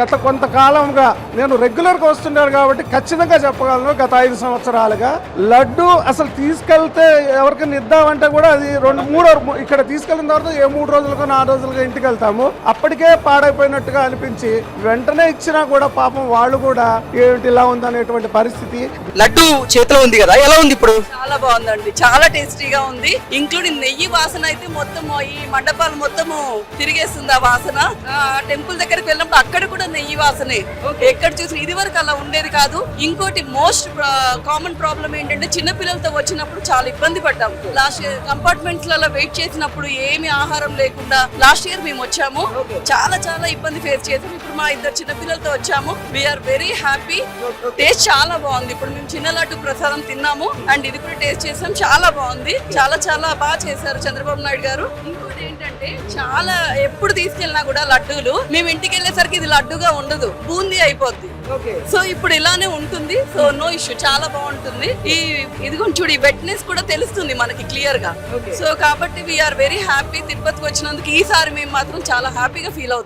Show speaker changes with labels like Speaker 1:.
Speaker 1: గత కొంతకాలంగా నేను రెగ్యులర్గా వస్తున్నాను కాబట్టి ఖచ్చితంగా చెప్పగలను గత ఐదు సంవత్సరాలుగా. లడ్డు అసలు తీసుకెళ్తే ఎవరికైనా ఇద్దామంటే కూడా అది రెండు మూడు ఇక్కడ తీసుకెళ్ళిన తర్వాత ఏ మూడు రోజులకో నాలుగు రోజులుగా ఇంటికి వెళ్తాము. అప్పటికే పాడైపోయినట్టుగా అనిపించి వెంటనే ఇచ్చినా కూడా పాపం వాళ్ళు కూడా ఏమిటి ఇలా ఉందనేటువంటి పరిస్థితి.
Speaker 2: లడ్డు చేతిలో ఉంది కదా ఎలా ఉంది ఇప్పుడు?
Speaker 3: చాలా బాగుందండి చాలా టేస్టీగా ఉంది. ఇంక్లూడింగ్ నెయ్యి వాసన అయితే మొత్తం ఈ మండపాలు మొత్తము తిరిగేస్తుంది ఆ వాసన. ఆ టెంపుల్ దగ్గరికి వెళ్ళినప్పుడు అక్కడ కూడా నెయ్యి వాసనే ఎక్కడ చూసిన ఇది వరకు అలా ఉండేది కాదు. ఇంకోటి మోస్ట్ కామన్ ప్రాబ్లం ఏంటంటే చిన్న పిల్లలతో వచ్చినప్పుడు చాలా ఇబ్బంది పడ్డాం లాస్ట్ ఇయర్ కంపార్ట్మెంట్స్లలో వెయిట్ చేసినప్పుడు ఏమి ఆహారం లేకుండా లాస్ట్ ఇయర్ మేము వచ్చాము. చాలా చాలా ఇబ్బంది ఫేస్ చేసాం ఇప్పుడు మా ఇద్దరు చిన్న పిల్లలతో వచ్చాము. వీఆర్ వెరీ హ్యాపీ టేస్ట్ చాలా బాగుంది. ఇప్పుడు మేము చిన్న లడ్డు ప్రసాదం తిన్నాము. అండ్ ఇది కూడా టేస్ట్ చేసాం. చాలా బాగుంది. చాలా చాలా బాగా చేశారు చంద్రబాబు నాయుడు గారు. ఇంకోటి ఏంటంటే చాలా ఎప్పుడు తీసుకెళ్ళినా కూడా లడ్డూలు. మేము ఇంటికి వెళ్ళేసరికి ఇది లడ్డుగా ఉండదు. బూందీ అయిపోద్ది. సో ఇప్పుడు ఇలానే ఉంటుంది. సో నో ఇష్యూ చాలా బాగుంటుంది. ఈ ఇదిగోండి చూడు ఈ వెట్నెస్ కూడా తెలుస్తుంది మనకి క్లియర్గా. సో కాబట్టి వీఆర్ వెరీ హ్యాపీ తిరుపతికి వచ్చినందుకు ఈసారి మేము మాత్రం చాలా హ్యాపీగా ఫీల్ అవుతున్నాం